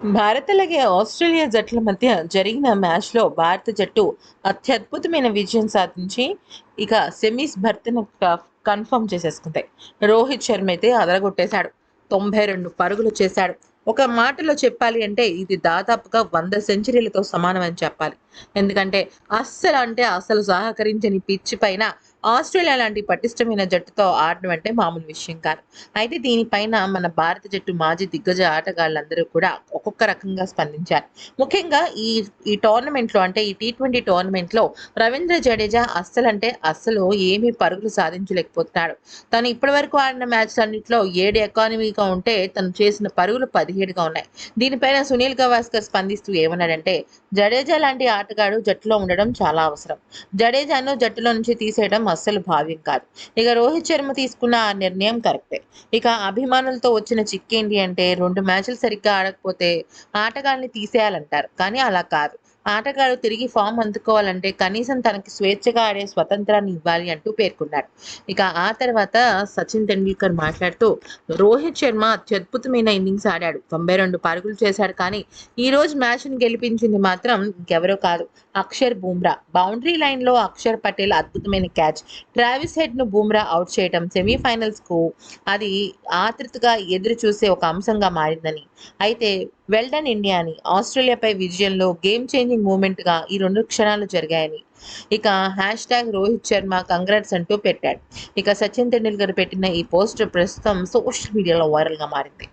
భారత్ అలాగే ఆస్ట్రేలియా జట్ల మధ్య జరిగిన మ్యాచ్లో భారత జట్టు అత్యద్భుతమైన విజయం సాధించి ఇక సెమీస్ భర్తను కన్ఫర్మ్ చేసేసుకుంది. రోహిత్ శర్మ అయితే అదరగొట్టేశాడు. తొంభై రెండు పరుగులు చేశాడు. ఒక మాటలో చెప్పాలి అంటే ఇది దాదాపుగా వంద సెంచరీలతో సమానం అని చెప్పాలి. ఎందుకంటే అస్సలు అంటే అసలు సహకరించని పిచ్చి పైన ఆస్ట్రేలియా లాంటి పటిష్టమైన జట్టుతో ఆడడం అంటే మామూలు విషయం కాదు. అయితే దీనిపైన మన భారత జట్టు మాజీ దిగ్గజ ఆటగాళ్ళందరూ కూడా ఒక్కొక్క రకంగా స్పందించారు. ముఖ్యంగా ఈ ఈ టోర్నమెంట్లో అంటే ఈ టీ ట్వంటీ టోర్నమెంట్లో రవీంద్ర జడేజా అస్సలంటే అస్సలు ఏమీ పరుగులు సాధించలేకపోతున్నాడు. తను ఇప్పటి వరకు ఆడిన మ్యాచ్ అన్నింటిలో ఏడు ఎకానమీగా ఉంటే తను చేసిన పరుగులు పదిహేడుగా ఉన్నాయి. దీనిపైన సునీల్ గవాస్కర్ స్పందిస్తూ ఏమన్నాడంటే జడేజా లాంటి ఆటగాడు జట్టులో ఉండడం చాలా అవసరం. జడేజాను జట్టులో నుంచి తీసేయడం అస్సలు భావ్యం కాదు. ఇక రోహిత్ శర్మ తీసుకున్న ఆ నిర్ణయం కరెక్టే. ఇక అభిమానులతో వచ్చిన చిక్కేంటి అంటే రెండు మ్యాచ్లు సరిగ్గా ఆడకపోతే ఆటగాళ్ళని తీసేయాలంటారు. కానీ అలా కాదు. ఆటగాడు తిరిగి ఫామ్ అందుకోవాలంటే కనీసం తనకి స్వేచ్ఛగా ఆడే స్వతంత్రాన్ని ఇవ్వాలి అంటూ పేర్కొన్నాడు ఇక ఆ తర్వాత సచిన్ టెండూల్కర్ మాట్లాడుతూ రోహిత్ శర్మ అత్యద్భుతమైన ఇన్నింగ్స్ ఆడాడు. తొంభై రెండు పరుగులు చేశాడు కానీ ఈ రోజు మ్యాచ్ను గెలిపించింది మాత్రం ఇంకెవరో కాదు అక్షర్ బూమ్రా. బౌండరీ లైన్లో అక్షర్ పటేల్ అద్భుతమైన క్యాచ్. ట్రావిస్ హెడ్ను బూమ్రా అవుట్ చేయడం సెమీఫైనల్స్కు అది ఆతృతగా ఎదురు చూసే ఒక అంశంగా మారిందని. అయితే వెల్డన్ ఇండియా అని ఆస్ట్రేలియాపై విజయంలో గేమ్ చేంజింగ్ మూమెంట్గా ఈ రెండు క్షణాలు జరిగాయని. ఇక hash tag Rohit Sharma congrats అంటూ పెట్టాడు. ఇక సచిన్ తెండూల్కర్ పెట్టిన ఈ పోస్ట్ ప్రస్తుతం సోషల్ మీడియాలో వైరల్గా మారింది.